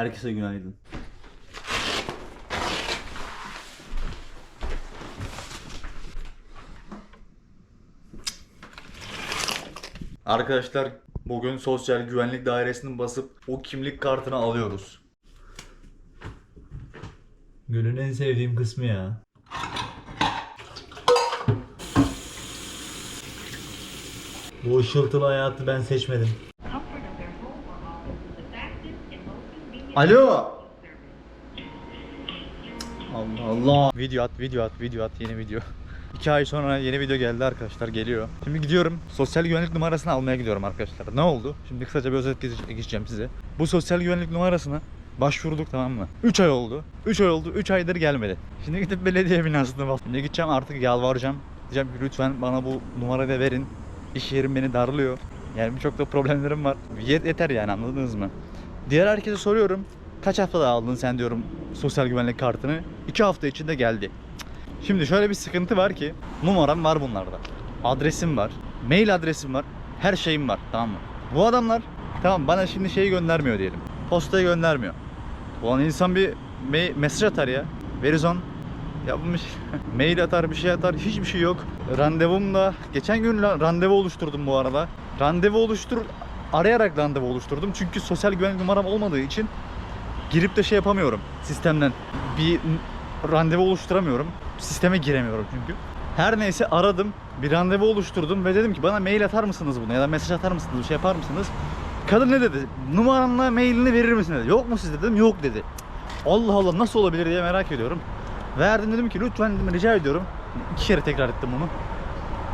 Herkese günaydın. Arkadaşlar bugün sosyal güvenlik dairesinin basıp o kimlik kartını alıyoruz. Günün en sevdiğim kısmı ya. Bu ışıltılı hayatı ben seçmedim. Alo. Allah Allah. Video at, video at, video at, yeni video. İki ay sonra yeni video geldi arkadaşlar, geliyor. Şimdi gidiyorum, sosyal güvenlik numarasını almaya gidiyorum arkadaşlar. Ne oldu? Şimdi kısaca bir özet geçe- geçeceğim size. Bu sosyal güvenlik numarasına başvurduk tamam mı? 3 ay oldu. 3 ay oldu, 3 aydır gelmedi. Şimdi gidip belediye binasına bak. Şimdi gideceğim artık yalvaracağım. Diyeceğim ki lütfen bana bu numarayı verin. İş yerim beni darlıyor. Yani birçok da problemlerim var. Yet- Yeter yani anladınız mı? Diğer herkese soruyorum. Kaç haftada aldın sen diyorum sosyal güvenlik kartını? 2 hafta içinde geldi. Şimdi şöyle bir sıkıntı var ki numaram var bunlarda. Adresim var. Mail adresim var. Her şeyim var tamam mı? Bu adamlar tamam bana şimdi şeyi göndermiyor diyelim. Postayı göndermiyor. Ulan insan bir me- mesaj atar ya. Verizon yapmış. Mail atar bir şey atar. Hiçbir şey yok. Randevum da geçen gün randevu oluşturdum bu arada. Randevu oluştur arayarak randevu oluşturdum. Çünkü sosyal güvenlik numaram olmadığı için girip de şey yapamıyorum sistemden. Bir randevu oluşturamıyorum. Sisteme giremiyorum çünkü. Her neyse aradım. Bir randevu oluşturdum ve dedim ki bana mail atar mısınız bunu ya da mesaj atar mısınız bir şey yapar mısınız? Kadın ne dedi? Numaranla mailini verir misin dedi. Yok mu siz dedim. Yok dedi. Allah Allah nasıl olabilir diye merak ediyorum. Verdim dedim ki lütfen dedim, rica ediyorum. İki kere tekrar ettim bunu.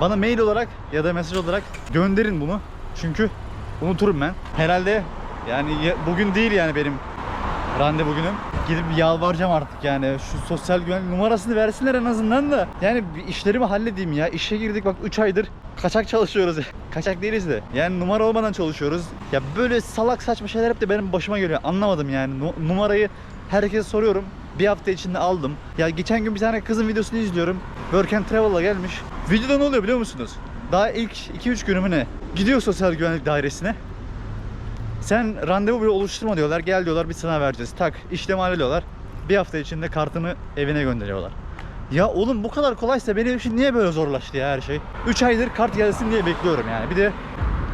Bana mail olarak ya da mesaj olarak gönderin bunu. Çünkü unuturum ben. Herhalde yani ya- bugün değil yani benim randevu günüm. Gidip yalvaracağım artık yani. Şu sosyal güvenlik numarasını versinler en azından da. Yani işlerimi halledeyim ya. İşe girdik bak 3 aydır kaçak çalışıyoruz. kaçak değiliz de. Yani numara olmadan çalışıyoruz. Ya böyle salak saçma şeyler hep de benim başıma geliyor. Anlamadım yani. Nu- numarayı herkese soruyorum. Bir hafta içinde aldım. Ya geçen gün bir tane kızın videosunu izliyorum. Work and Travel'la gelmiş. Videoda ne oluyor biliyor musunuz? Daha ilk 2-3 günü mü ne? Gidiyor sosyal güvenlik dairesine. Sen randevu bile oluşturma diyorlar. Gel diyorlar bir sınav vereceğiz. Tak işlem hallediyorlar. Bir hafta içinde kartını evine gönderiyorlar. Ya oğlum bu kadar kolaysa benim için niye böyle zorlaştı ya her şey? 3 aydır kart gelsin diye bekliyorum yani. Bir de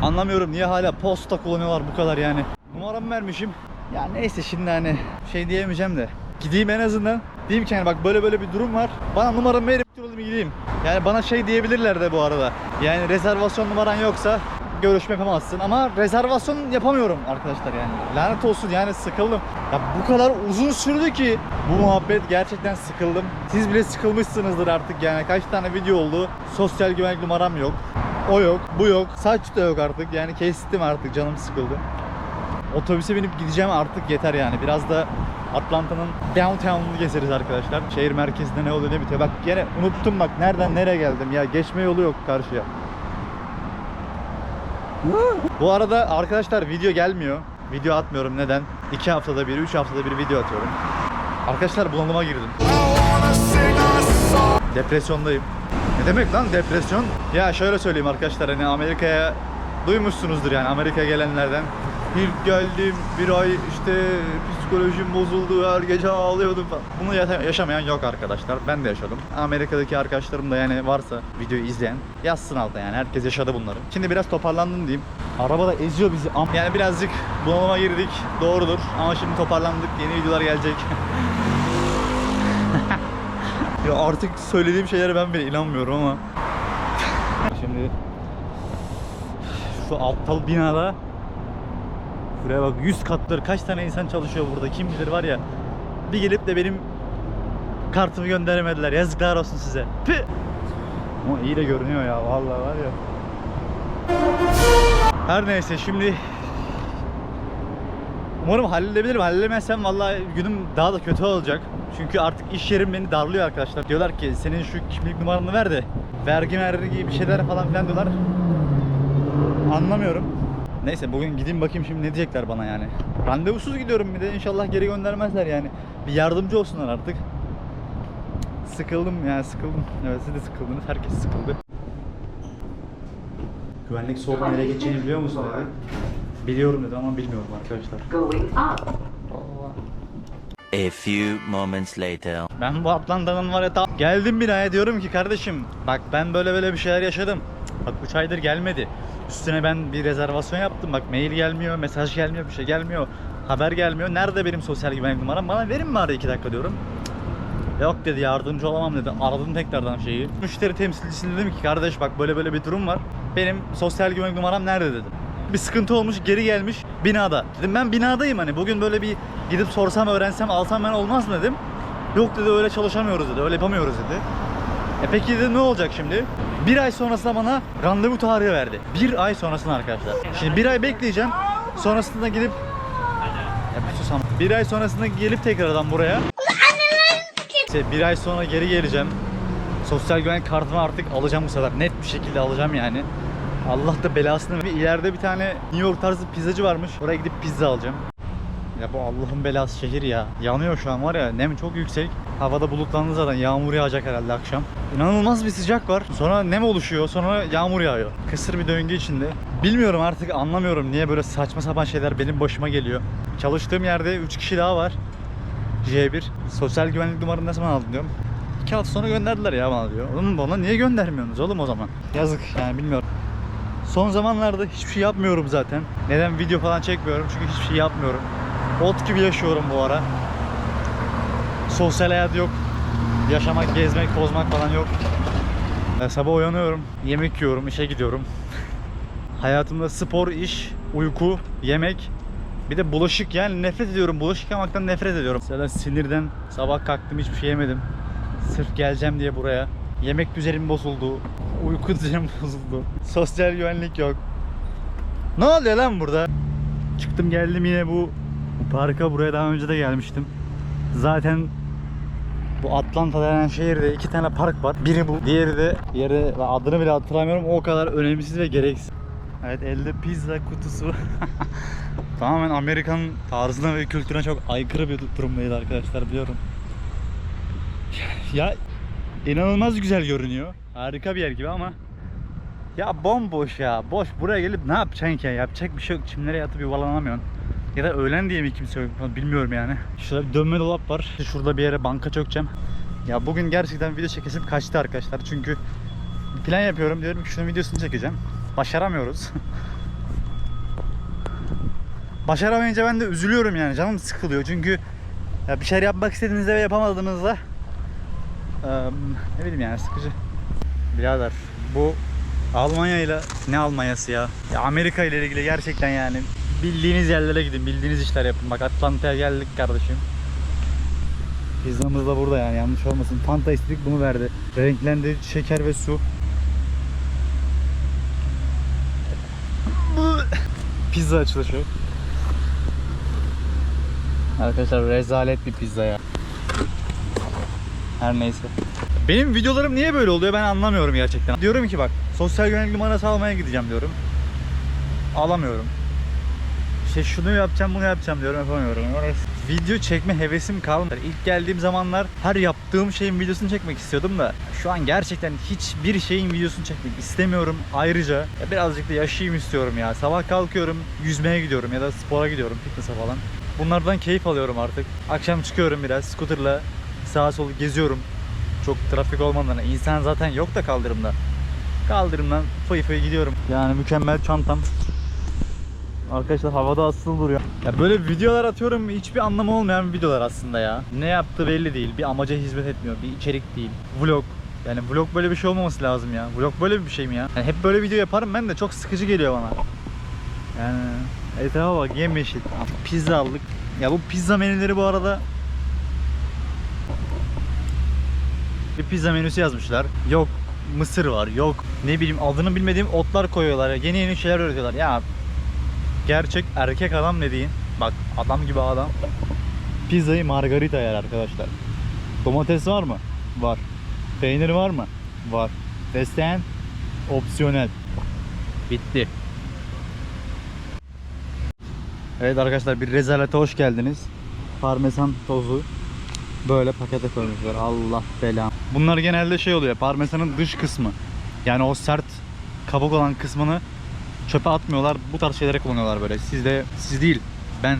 anlamıyorum niye hala posta kullanıyorlar bu kadar yani. Numaramı vermişim. Ya neyse şimdi hani şey diyemeyeceğim de. Gideyim en azından. Diyeyim ki yani bak böyle böyle bir durum var. Bana numaramı verip olayım gideyim. Yani bana şey diyebilirler de bu arada. Yani rezervasyon numaran yoksa görüşme yapamazsın ama rezervasyon yapamıyorum arkadaşlar yani. Lanet olsun yani sıkıldım. Ya bu kadar uzun sürdü ki bu muhabbet gerçekten sıkıldım. Siz bile sıkılmışsınızdır artık yani kaç tane video oldu. Sosyal güvenlik numaram yok. O yok, bu yok. Saç da yok artık. Yani kestim artık canım sıkıldı. Otobüse binip gideceğim artık yeter yani. Biraz da Atlanta'nın downtown'unu gezeriz arkadaşlar. Şehir merkezinde ne oluyor ne bitiyor. Bak gene unuttum bak nereden nereye geldim ya. Geçme yolu yok karşıya. Bu arada arkadaşlar video gelmiyor. Video atmıyorum neden? 2 haftada bir, 3 haftada bir video atıyorum. Arkadaşlar bunalıma girdim. Depresyondayım. Ne demek lan depresyon? Ya şöyle söyleyeyim arkadaşlar hani Amerika'ya duymuşsunuzdur yani Amerika'ya gelenlerden. İlk geldim bir ay işte psikolojim bozuldu her gece ağlıyordum falan. Bunu yaşa- yaşamayan yok arkadaşlar. Ben de yaşadım. Amerika'daki arkadaşlarım da yani varsa videoyu izleyen yazsın alta yani herkes yaşadı bunları. Şimdi biraz toparlandım diyeyim. Araba da eziyor bizi. Yani birazcık bunalıma girdik. Doğrudur. Ama şimdi toparlandık. Yeni videolar gelecek. Ya artık söylediğim şeylere ben bile inanmıyorum ama. Şimdi şu aptal binada Buraya bak 100 katları kaç tane insan çalışıyor burada kim bilir var ya. Bir gelip de benim kartımı gönderemediler. Yazıklar olsun size. Püh! Ama iyi de görünüyor ya vallahi var ya. Her neyse şimdi Umarım halledebilirim. Halledemezsem vallahi günüm daha da kötü olacak. Çünkü artık iş yerim beni darlıyor arkadaşlar. Diyorlar ki senin şu kimlik numaranı ver de vergi gibi bir şeyler falan filan diyorlar. Anlamıyorum. Neyse bugün gideyim bakayım şimdi ne diyecekler bana yani. Randevusuz gidiyorum bir de inşallah geri göndermezler yani. Bir yardımcı olsunlar artık. Sıkıldım yani sıkıldım. Evet siz de sıkıldınız. Herkes sıkıldı. Güvenlik sorunu nereye geçeceğini biliyor musun dedi. Biliyorum dedi ama bilmiyorum arkadaşlar. A few moments later. Ben bu Atlanta'nın var ya ta- geldim binaya diyorum ki kardeşim bak ben böyle böyle bir şeyler yaşadım. Bak 3 aydır gelmedi. Üstüne ben bir rezervasyon yaptım. Bak mail gelmiyor, mesaj gelmiyor, bir şey gelmiyor. Haber gelmiyor. Nerede benim sosyal güvenlik numaram? Bana verin mi bari 2 dakika diyorum. Yok dedi yardımcı olamam dedi. Aradım tekrardan şeyi. Müşteri temsilcisine dedim ki kardeş bak böyle böyle bir durum var. Benim sosyal güvenlik numaram nerede dedim. Bir sıkıntı olmuş geri gelmiş binada. Dedim ben binadayım hani bugün böyle bir gidip sorsam öğrensem alsam ben olmaz mı dedim. Yok dedi öyle çalışamıyoruz dedi öyle yapamıyoruz dedi. E peki dedi ne olacak şimdi? Bir ay sonrasında bana randevu tarihi verdi. Bir ay sonrasında arkadaşlar. Şimdi bir ay bekleyeceğim. Sonrasında gidip ya bir sus ama. Bir ay sonrasında gelip tekrardan buraya. İşte bir ay sonra geri geleceğim. Sosyal güvenlik kartımı artık alacağım bu sefer. Net bir şekilde alacağım yani. Allah da belasını. Bir ileride bir tane New York tarzı pizzacı varmış. Oraya gidip pizza alacağım. Ya bu Allah'ın belası şehir ya. Yanıyor şu an var ya. Nem çok yüksek. Havada bulutlandı zaten. Yağmur yağacak herhalde akşam. İnanılmaz bir sıcak var. Sonra nem oluşuyor. Sonra yağmur yağıyor. Kısır bir döngü içinde. Bilmiyorum artık anlamıyorum niye böyle saçma sapan şeyler benim başıma geliyor. Çalıştığım yerde 3 kişi daha var. J1. Sosyal güvenlik numaranı ne zaman aldın diyorum. 2 hafta sonra gönderdiler ya bana diyor. Oğlum bana niye göndermiyorsunuz oğlum o zaman? Yazık yani bilmiyorum. Son zamanlarda hiçbir şey yapmıyorum zaten. Neden video falan çekmiyorum? Çünkü hiçbir şey yapmıyorum. Ot gibi yaşıyorum bu ara. Sosyal hayat yok. Yaşamak, gezmek, tozmak falan yok. Ya sabah uyanıyorum, yemek yiyorum, işe gidiyorum. Hayatımda spor, iş, uyku, yemek, bir de bulaşık yani nefret ediyorum. Bulaşık yıkamaktan nefret ediyorum. Mesela sinirden sabah kalktım hiçbir şey yemedim. Sırf geleceğim diye buraya. Yemek düzenim bozuldu. Uyku düzenim bozuldu. Sosyal güvenlik yok. Ne oluyor lan burada? Çıktım geldim yine bu, bu parka buraya daha önce de gelmiştim. Zaten bu Atlanta denen şehirde iki tane park var. Biri bu, diğeri de yeri adını bile hatırlamıyorum. O kadar önemsiz ve gereksiz. Evet elde pizza kutusu. Tamamen Amerikan tarzına ve kültürüne çok aykırı bir durumdaydı arkadaşlar biliyorum. Ya inanılmaz güzel görünüyor. Harika bir yer gibi ama ya bomboş ya. Boş. Buraya gelip ne yapacaksın ki? Yapacak bir şey yok. Çimlere yatıp yuvarlanamıyorsun. Ya da öğlen diye mi kimse yok bilmiyorum yani. Şurada bir dönme dolap var. Şurada bir yere banka çökeceğim. Ya bugün gerçekten video çekesim kaçtı arkadaşlar. Çünkü plan yapıyorum. Diyorum ki şunun videosunu çekeceğim. Başaramıyoruz. Başaramayınca ben de üzülüyorum yani. Canım sıkılıyor. Çünkü ya bir şeyler yapmak istediğinizde ve yapamadığınızda ne bileyim yani sıkıcı. Birader bu Almanya ile ne Almanyası ya? ya Amerika ile ilgili gerçekten yani bildiğiniz yerlere gidin, bildiğiniz işler yapın. Bak Atlanta'ya geldik kardeşim. Pizzamız da burada yani yanlış olmasın. Fanta istedik bunu verdi. Renklendi şeker ve su. Pizza açılışı. Arkadaşlar rezalet bir pizza ya. Her neyse. Benim videolarım niye böyle oluyor ben anlamıyorum gerçekten. Diyorum ki bak sosyal güvenlik numarası almaya gideceğim diyorum. Alamıyorum. İşte şunu yapacağım bunu yapacağım diyorum yapamıyorum. Video çekme hevesim kalmadı. İlk geldiğim zamanlar her yaptığım şeyin videosunu çekmek istiyordum da şu an gerçekten hiçbir şeyin videosunu çekmek istemiyorum. Ayrıca ya birazcık da yaşayayım istiyorum ya. Sabah kalkıyorum yüzmeye gidiyorum ya da spora gidiyorum fitness'a falan. Bunlardan keyif alıyorum artık. Akşam çıkıyorum biraz scooterla sağa solu geziyorum. Çok trafik olmadan. İnsan zaten yok da kaldırımda. Kaldırımdan fıy fıy gidiyorum. Yani mükemmel çantam. Arkadaşlar havada asılı duruyor. Ya böyle videolar atıyorum hiçbir anlamı olmayan videolar aslında ya. Ne yaptığı belli değil. Bir amaca hizmet etmiyor. Bir içerik değil. Vlog. Yani vlog böyle bir şey olmaması lazım ya. Vlog böyle bir şey mi ya? Yani hep böyle video yaparım ben de çok sıkıcı geliyor bana. Yani etrafa bak yemyeşil. Pizza aldık. Ya bu pizza menüleri bu arada bir pizza menüsü yazmışlar. Yok mısır var, yok ne bileyim adını bilmediğim otlar koyuyorlar. Yeni yeni şeyler öğretiyorlar. Ya gerçek erkek adam dediğin bak adam gibi adam pizzayı margarita yer arkadaşlar. Domates var mı? Var. Peynir var mı? Var. Desen opsiyonel. Bitti. Evet arkadaşlar bir rezalete hoş geldiniz. Parmesan tozu böyle pakete koymuşlar. Allah belam. Bunlar genelde şey oluyor. Parmesanın dış kısmı. Yani o sert kabuk olan kısmını çöpe atmıyorlar. Bu tarz şeylere kullanıyorlar böyle. Siz de siz değil. Ben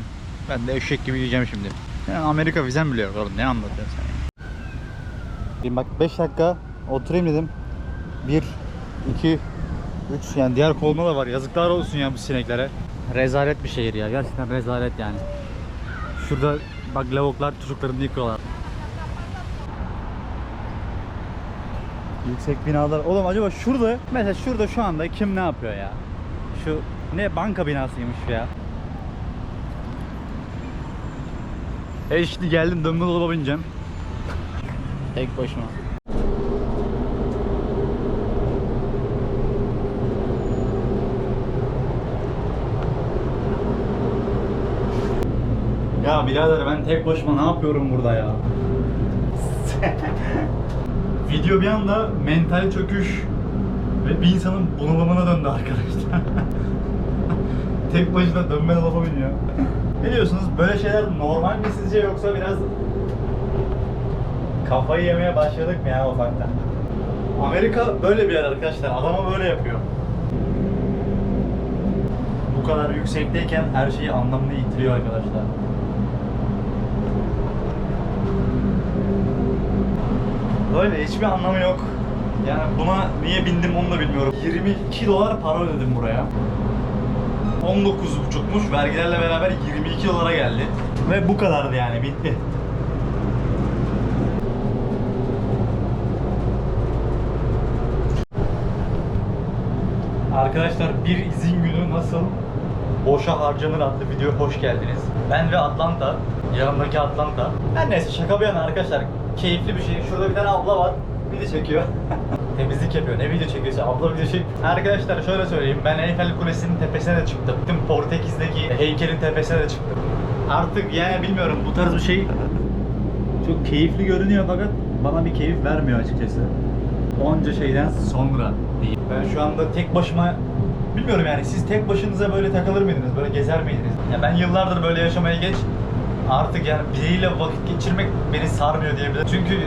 ben de eşek gibi yiyeceğim şimdi. Ya Amerika vizem bile yok oğlum ne anlatıyorsun sen? Şimdi bak 5 dakika oturayım dedim. 1, 2, 3 yani diğer kolma da var. Yazıklar olsun ya bu sineklere. Rezalet bir şehir ya. Gerçekten rezalet yani. Şurada bak lavuklar çocuklarını yıkıyorlar. Yüksek binalar. Oğlum acaba şurada mesela şurada şu anda kim ne yapıyor ya? Şu ne banka binasıymış ya. E şimdi geldim dönme dolaba bineceğim. Tek başıma. Ya birader ben tek başıma ne yapıyorum burada ya? Video bir anda mental çöküş ve bir insanın bunalımına döndü arkadaşlar. tek başına dönme dolaba biniyor. ne diyorsunuz? Böyle şeyler normal mi sizce yoksa biraz kafayı yemeye başladık mı ya ufaktan? Amerika böyle bir yer arkadaşlar. Adama böyle yapıyor. Bu kadar yüksekteyken her şeyi anlamını yitiriyor arkadaşlar. Böyle hiçbir anlamı yok. Yani buna niye bindim onu da bilmiyorum. 22 dolar para ödedim buraya. 19.5'muş. Vergilerle beraber 22 dolara geldi. Ve bu kadardı yani bitti. Arkadaşlar bir izin günü nasıl boşa harcanır adlı videoya hoş geldiniz. Ben ve Atlanta, yanımdaki Atlanta. Her neyse şaka bir yana arkadaşlar. Keyifli bir şey. Şurada bir tane abla var. Video çekiyor. Temizlik yapıyor. Ne video çekiyorsa abla video çek. Arkadaşlar şöyle söyleyeyim. Ben Eyfel Kulesi'nin tepesine de çıktım. Gittim Portekiz'deki heykelin tepesine de çıktım. Artık yani bilmiyorum bu tarz bir şey çok keyifli görünüyor fakat bana bir keyif vermiyor açıkçası. Onca şeyden sonra diyeyim. Ben şu anda tek başıma bilmiyorum yani siz tek başınıza böyle takılır mıydınız? Böyle gezer miydiniz? Ya ben yıllardır böyle yaşamaya geç. Artık yani biriyle vakit geçirmek beni sarmıyor diyebilirim. Çünkü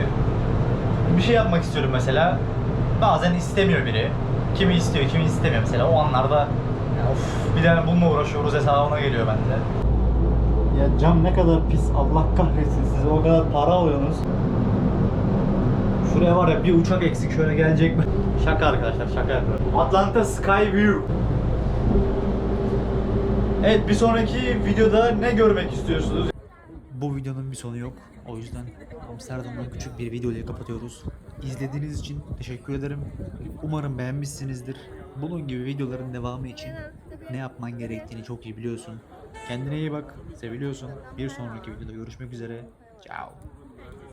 bir şey yapmak istiyorum mesela. Bazen istemiyor biri. Kimi istiyor, kimi istemiyor mesela. O anlarda ya of bir de bununla uğraşıyoruz hesabına geliyor bende. Ya cam ne kadar pis Allah kahretsin size o kadar para alıyorsunuz. Şuraya var ya bir uçak eksik şöyle gelecek mi? Şaka arkadaşlar şaka yapıyorum. Atlanta Skyview. Evet bir sonraki videoda ne görmek istiyorsunuz? Bu videonun bir sonu yok. O yüzden Amsterdam'dan küçük bir video ile kapatıyoruz. İzlediğiniz için teşekkür ederim. Umarım beğenmişsinizdir. Bunun gibi videoların devamı için ne yapman gerektiğini çok iyi biliyorsun. Kendine iyi bak, seviliyorsun. Bir sonraki videoda görüşmek üzere. Ciao.